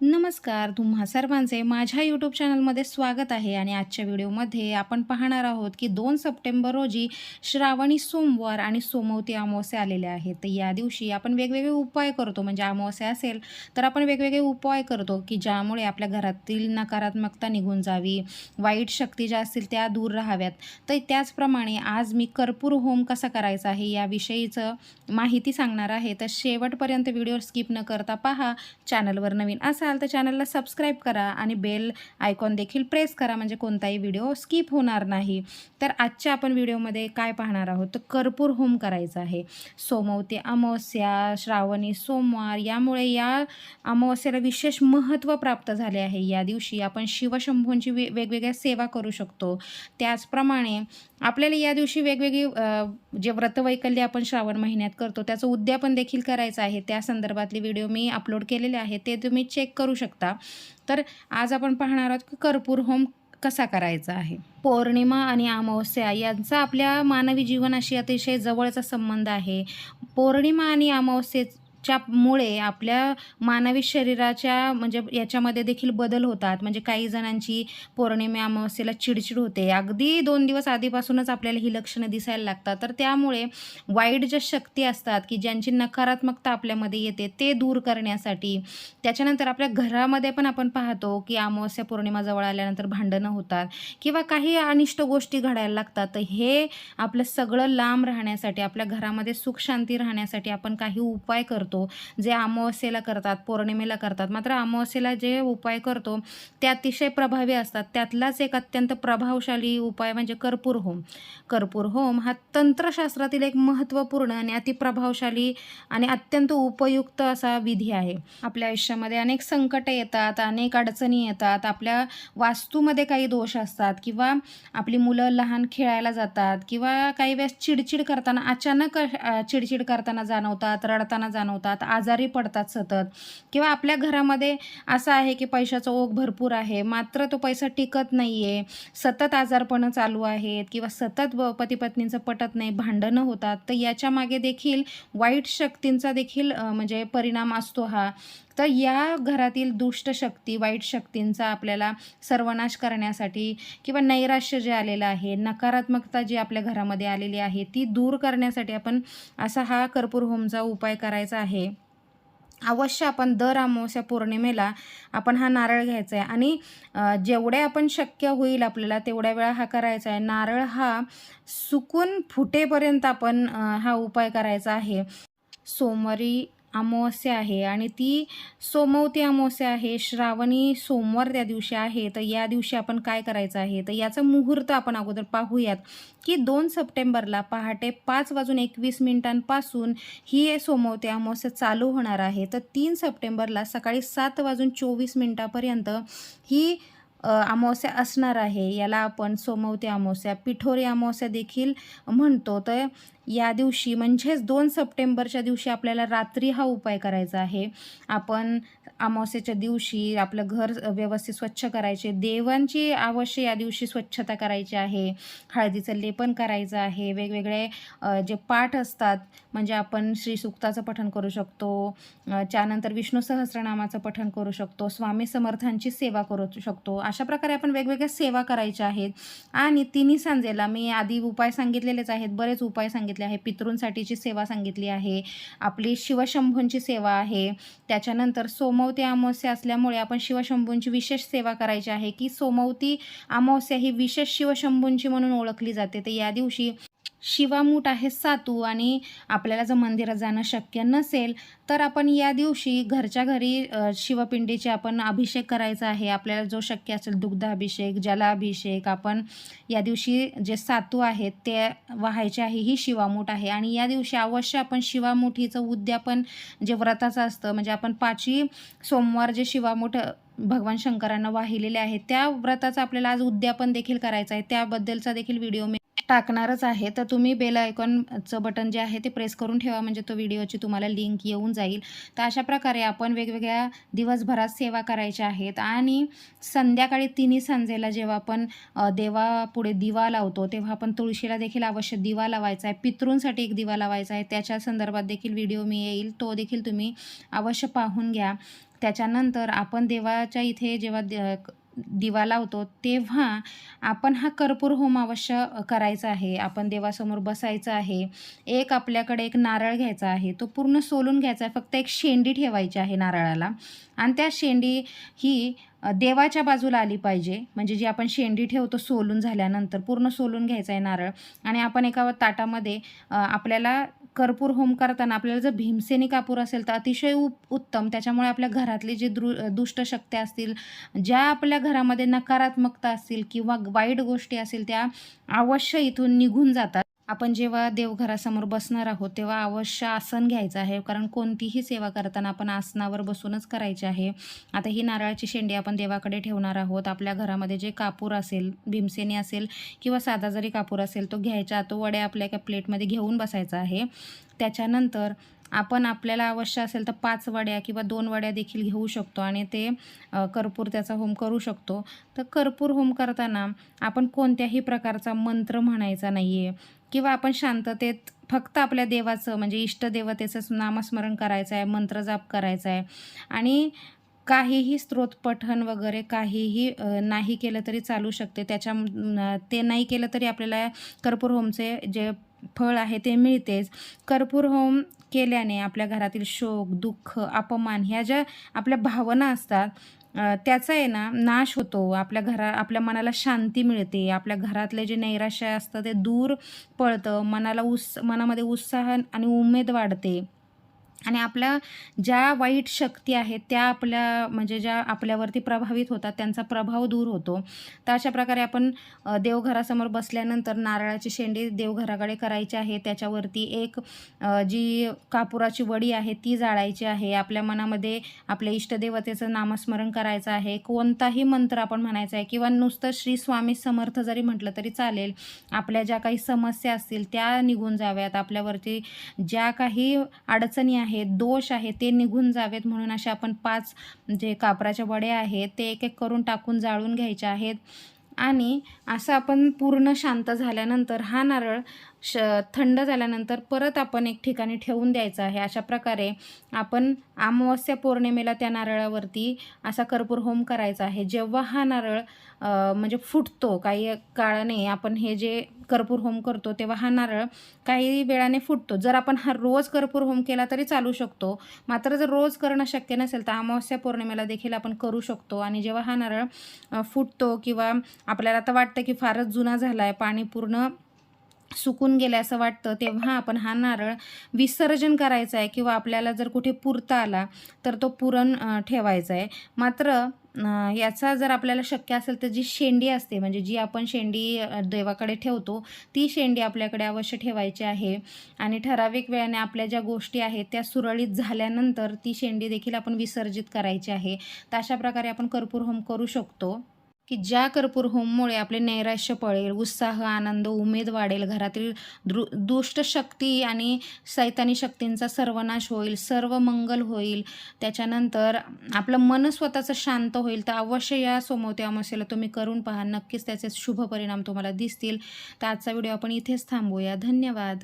नमस्कार तुम्हा सर्वांचे माझ्या यूट्यूब चॅनलमध्ये स्वागत आहे आणि आजच्या व्हिडिओमध्ये आपण पाहणार आहोत की दोन सप्टेंबर रोजी श्रावणी सोमवार आणि सोमवती अमावस्या आलेले आहेत. तर या दिवशी आपण वेगवेगळे उपाय करतो. म्हणजे अमावस्या असेल तर आपण वेगवेगळे उपाय करतो की ज्यामुळे आपल्या घरातील नकारात्मकता निघून जावी वाईट शक्ती ज्या असतील त्या दूर राहाव्यात. तर त्याचप्रमाणे आज मी कर्पूर होम कसा करायचा आहे याविषयीचं माहिती सांगणार आहे. तर शेवटपर्यंत व्हिडिओ स्किप न करता पहा. चॅनलवर नवीन असा असाल तर चॅनलला सबस्क्राईब करा आणि बेल आयकॉन देखील प्रेस करा म्हणजे कोणताही व्हिडिओ स्किप होणार नाही. तर आजच्या आपण व्हिडिओमध्ये काय पाहणार आहोत? तर कर्पूर होम करायचा आहे. सोमवती अमावस्या श्रावणी सोमवार यामुळे या अमावस्याला विशेष महत्त्व प्राप्त झाले आहे. या दिवशी आपण शिवशंभूंची वे वेगवेगळ्या सेवा करू शकतो. त्याचप्रमाणे आपल्याला या दिवशी वेगवेगळी जे व्रतवैकल्य आपण श्रावण महिन्यात करतो त्याचं उद्यापन देखील करायचं आहे. त्या संदर्भातले व्हिडिओ मी अपलोड केलेले आहे. ते तुम्ही चेक करू शकता. तर आज आपण पाहणार आहोत की कर्पूर होम कसा करायचा आहे. पौर्णिमा आणि अमावस्या यांचा आपल्या मानवी जीवनाशी अतिशय जवळचा संबंध आहे. पौर्णिमा आणि अमावस्ये मुळे आपल्या मानवी शरीराच्या म्हणजे याच्यामध्ये देखील बदल होतात. म्हणजे काही जणांची पौर्णिमा अमावस्येला चिडचिड होते. अगदी दोन दिवस आधीपासूनच आपल्याला ही लक्षणं दिसायला लागतात. तर त्यामुळे वाईट ज्या शक्ती असतात की ज्यांची नकारात्मकता आपल्यामध्ये येते ते दूर करण्यासाठी त्याच्यानंतर आपल्या घरामध्ये पण आपण पाहतो की अमावस्या पौर्णिमा जवळ आल्यानंतर भांडणं होतात किंवा काही अनिष्ट गोष्टी घडायला लागतात. तर हे आपलं सगळं लांब राहण्यासाठी आपल्या घरामध्ये सुख शांती राहण्यासाठी आपण काही उपाय करतो. जे अमावस्येला करतात पौर्णिमेला करतात. मात्र अमावस्येला जे उपाय करतो ते अतिशय प्रभावी असतात. त्यातलाच एक अत्यंत प्रभावशाली उपाय म्हणजे कर्पूर होम. कर्पूर होम हा तंत्रशास्त्रातील एक महत्त्वपूर्ण आणि अतिप्रभावशाली आणि अत्यंत उपयुक्त असा विधी आहे. आपल्या आयुष्यामध्ये अनेक संकटं येतात अनेक अडचणी येतात. आपल्या वास्तूमध्ये काही दोष असतात किंवा आपली मुलं लहान खेळायला जातात किंवा काही वेळेस चिडचिड करताना अचानक चिडचिड करताना जाणवतात रडताना जाणवतात. आजारी पडतात सतत. किंवा आपल्या घरामध्ये असं आहे की पैशाचा ओघ भरपूर आहे मात्र तो पैसा टिकत नाही आहे सतत आजारपणं चालू आहेत किंवा सतत पती पत्नींचं पटत नाही भांडणं होतात तर याच्या मागे देखील वाईट शक्तींचा देखील म्हणजे परिणाम असतो हा. तर या घरातील दुष्ट शक्ती वाईट शक्तींचा आपल्याला सर्वनाश करण्यासाठी किंवा नैराश्य जे आलेलं आहे नकारात्मकता जी आपल्या घरामध्ये आलेली आहे ती दूर करण्यासाठी आपण असा हा कर्पूर होमचा उपाय करायचा आहे. अवश्य आपण दर अमावस्या पौर्णिमेला आपण हा नारळ घ्यायचा आहे आणि जेवढे आपण शक्य होईल आपल्याला तेवढ्या वेळा हा करायचा आहे. नारळ हा सुकून फुटेपर्यंत आपण हा उपाय करायचा आहे. सोमवारी अमावस्या आहे आणि ती सोमवती अमावस्या आहे. श्रावणी सोमवार त्या दिवशी आहे. तर या दिवशी आपण काय करायचं आहे? तर याचा मुहूर्त आपण अगोदर पाहूयात की दोन सप्टेंबरला पहाटे पाच वाजून एकवीस मिनिटांपासून ही सोमवती अमावस्या चालू होणार आहे. तर तीन सप्टेंबरला सकाळी सात वाजून चोवीस मिनिटापर्यंत ही अमावस्या असणार आहे. याला आपण सोमवती अमावस्या पिठोरी अमावस्या देखील म्हणतो. तर या दिवशी म्हणजेच दोन सप्टेंबरच्या दिवशी आपल्याला रात्री हा उपाय करायचा आहे. आपण अमावस्येच्या दिवशी आपलं घर व्यवस्थित स्वच्छ करायचे. देवांची अवश्य या दिवशी स्वच्छता करायची आहे. हळदीचं लेपन करायचं आहे. वेगवेगळे जे पाठ असतात म्हणजे आपण श्रीसुक्ताचं पठण करू शकतो. त्यानंतर विष्णू सहस्रनामाचं पठण करू शकतो. स्वामी समर्थांची सेवा करू शकतो. अशा प्रकारे आपण वेगवेगळ्या सेवा करायच्या आहेत. आणि तिन्ही सांजेला मी आधी उपाय सांगितलेलेच आहेत. बरेच उपाय सांगितले आहे पितृंसाठीची सेवा सांगितली आहे आपली शिवशंभूंची सेवा आहे. त्याच्यानंतर सोमवती अमावस्या असल्यामुळे आपण शिवशंभूंची विशेष सेवा करायची आहे की सोमवती अमावस्या ही विशेष शिवशंभूंची म्हणून ओळखली जाते. तर या दिवशी शिवामूठ आहे सातू आणि आपल्याला जर मंदिरात जाणं शक्य नसेल तर आपण या दिवशी घरच्या घरी शिवपिंडीचे आपण अभिषेक करायचा आहे. आपल्याला जो शक्य असेल दुग्धाभिषेक जलाभिषेक आपण या दिवशी जे सातू आहेत ते वाहायचे आहे ही शिवामूठ आहे. आणि या दिवशी अवश्य आपण शिवामुठीचं उद्यापन जे व्रताचं असतं म्हणजे आपण पाचवी सोमवार जे शिवामूठ भगवान शंकरांना वाहिलेले आहे त्या व्रताचं आपल्याला आज उद्यापन देखील करायचं आहे. त्याबद्दलचा देखील व्हिडिओ मी टाकणारच आहे. तर तुम्ही बेल आयकॉनचं बटन जे आहे ते प्रेस करून ठेवा. म्हणजे तो व्हिडिओची तुम्हाला लिंक येऊन जाईल. तर अशा प्रकारे आपण वेगवेगळ्या दिवसभरात सेवा करायच्या आहेत. आणि संध्याकाळी तिन्ही सांजेला जेव्हा आपण देवापुढे दिवा लावतो तेव्हा आपण तुळशीला देखील अवश्य दिवा लावायचा आहे. पितृंसाठी एक दिवा लावायचा आहे. त्याच्या संदर्भात देखील व्हिडिओ मी येईल. तो देखील तुम्ही अवश्य पाहून घ्या. त्याच्यानंतर आपण देवाच्या इथे जेव्हा दिवा लावतो तेव्हा आपण हा कर्पूर होम अवश्य करायचा आहे. आपण देवासमोर बसायचं आहे. एक आपल्याकडे एक नारळ घ्यायचा आहे. तो पूर्ण सोलून घ्यायचा आहे. फक्त एक शेंडी ठेवायची आहे नारळाला. आणि त्या शेंडी ही देवाच्या बाजूला आली पाहिजे. म्हणजे जी आपण शेंडी ठेवतो सोलून झाल्यानंतर पूर्ण सोलून घ्यायचा आहे नारळ. आणि आपण एका ताटामध्ये आपल्याला कर्पूर होम करताना आपल्याला जर भीमसेनी कापूर असेल तर अतिशय उप उत्तम. त्याच्यामुळे आपल्या घरातली जी दृ दुष्ट शक्त्या असतील ज्या आपल्या घरामध्ये नकारात्मकता असतील किंवा वाईट गोष्टी असतील त्या अवश्य इथून निघून जातात. आपण जेव्हा देवघरासमोर बसणार आहोत तेव्हा अवश्य आसन घ्यायचं आहे. कारण कोणतीही सेवा करताना आपण आसनावर बसूनच करायची आहे. आता ही नारळाची शेंडी आपण देवाकडे ठेवणार आहोत. आपल्या घरामध्ये जे कापूर असेल भीमसेनी असेल किंवा साधा जरी कापूर असेल तो घ्यायचा तो वड्या आपल्या एका प्लेटमध्ये घेऊन बसायचा आहे. त्याच्यानंतर आपण आपल्याला अवश्य असेल तर पाच वड्या किंवा दोन वड्या देखील घेऊ शकतो आणि ते कर्पूर त्याचा होम करू शकतो. तर कर्पूर होम करताना आपण कोणत्याही प्रकारचा मंत्र म्हणायचा नाही आहे किंवा आपण शांततेत फक्त आपल्या देवाचं म्हणजे इष्टदेवतेचं नामस्मरण करायचं आहे मंत्रजाप करायचा आहे आणि काहीही स्त्रोत पठण वगैरे काहीही नाही केलं तरी चालू शकते. त्याच्या ते नाही केलं तरी आपल्याला कर्पूर होमचे जे फळ आहे ते मिळतेच. कर्पूर होम केल्याने आपल्या घरातील शोक दुःख अपमान ह्या ज्या आपल्या भावना असतात त्याचा आहे ना नाश होतो. आपल्या घरा आपल्या मनाला शांती मिळते. आपल्या घरातले जे नैराश्य असतं ते दूर पळतं. मनाला उस मनामध्ये उत्साह आणि उमेद वाढते. आणि आपल्या ज्या वाईट शक्ती आहेत त्या आपल्या म्हणजे ज्या आपल्यावरती प्रभावित होतात त्यांचा प्रभाव दूर होतो. तर अशा प्रकारे आपण देवघरासमोर बसल्यानंतर नारळाची शेंडी देवघराकडे करायची आहे. त्याच्यावरती एक जी कापुराची वडी आहे ती जाळायची आहे. आपल्या मनामध्ये आपल्या इष्टदेवतेचं नामस्मरण करायचं आहे. कोणताही मंत्र आपण म्हणायचा आहे किंवा नुसतं श्री स्वामी समर्थ जरी म्हटलं तरी चालेल. आपल्या ज्या काही समस्या असतील त्या निघून जाव्यात. आपल्यावरती ज्या काही अडचणी आहेत दोष आहेत ते निघून जावेत म्हणून अशा आपण पाच जे कापराच्या वड्या आहेत ते एक एक करून टाकून जाळून घ्यायच्या आहेत. आणि असं आपण पूर्ण शांत झाल्यानंतर हा नारळ श थंड झाल्यानंतर परत आपण एक ठिकाणी ठेवून द्यायचं आहे. अशा प्रकारे आपण अमावस्या पौर्णिमेला त्या नारळावरती असा कर्पूर होम करायचा आहे. जेव्हा हा नारळ म्हणजे फुटतो काही काळाने आपण हे जे कर्पूर होम करतो तेव्हा हा नारळ काही वेळाने फुटतो. जर आपण हा रोज कर्पूर होम केला तरी चालू शकतो. मात्र जर रोज करणं शक्य नसेल तर अमावस्या पौर्णिमेला देखील आपण करू शकतो. आणि जेव्हा हा नारळ फुटतो किंवा आपल्याला आता वाटतं की फारच जुना झाला आहे पाणी पूर्ण सुकून गेलं असं वाटतं तेव्हा आपण हा नारळ विसर्जन करायचा आहे किंवा आपल्याला जर कुठे पुरता आला तर तो पुरण ठेवायचा आहे मात्र याचा जर आपल्याला शक्य असेल तर जी शेंडी असते म्हणजे जी आपण शेंडी देवाकडे ठेवतो ती शेंडी आपल्याकडे अवश्य ठेवायची आहे. आणि ठराविक वेळाने आपल्या ज्या गोष्टी आहेत त्या सुरळीत झाल्यानंतर ती शेंडी देखील आपण विसर्जित करायची आहे. तर अशा प्रकारे आपण कर्पूर होम करू शकतो. की ज्या कर्पूर होममुळे आपले नैराश्य पळेल उत्साह आनंद उमेद वाढेल घरातील दृ दुष्ट शक्ती आणि सैतानी शक्तींचा सर्वनाश होईल सर्व मंगल होईल. त्याच्यानंतर आपलं मन स्वतःचं शांत होईल. तर अवश्य या सोमवती अमावस्येला तुम्ही करून पहा. नक्कीच त्याचे शुभ परिणाम तुम्हाला दिसतील. तर आजचा व्हिडिओ आपण इथेच थांबूया. धन्यवाद.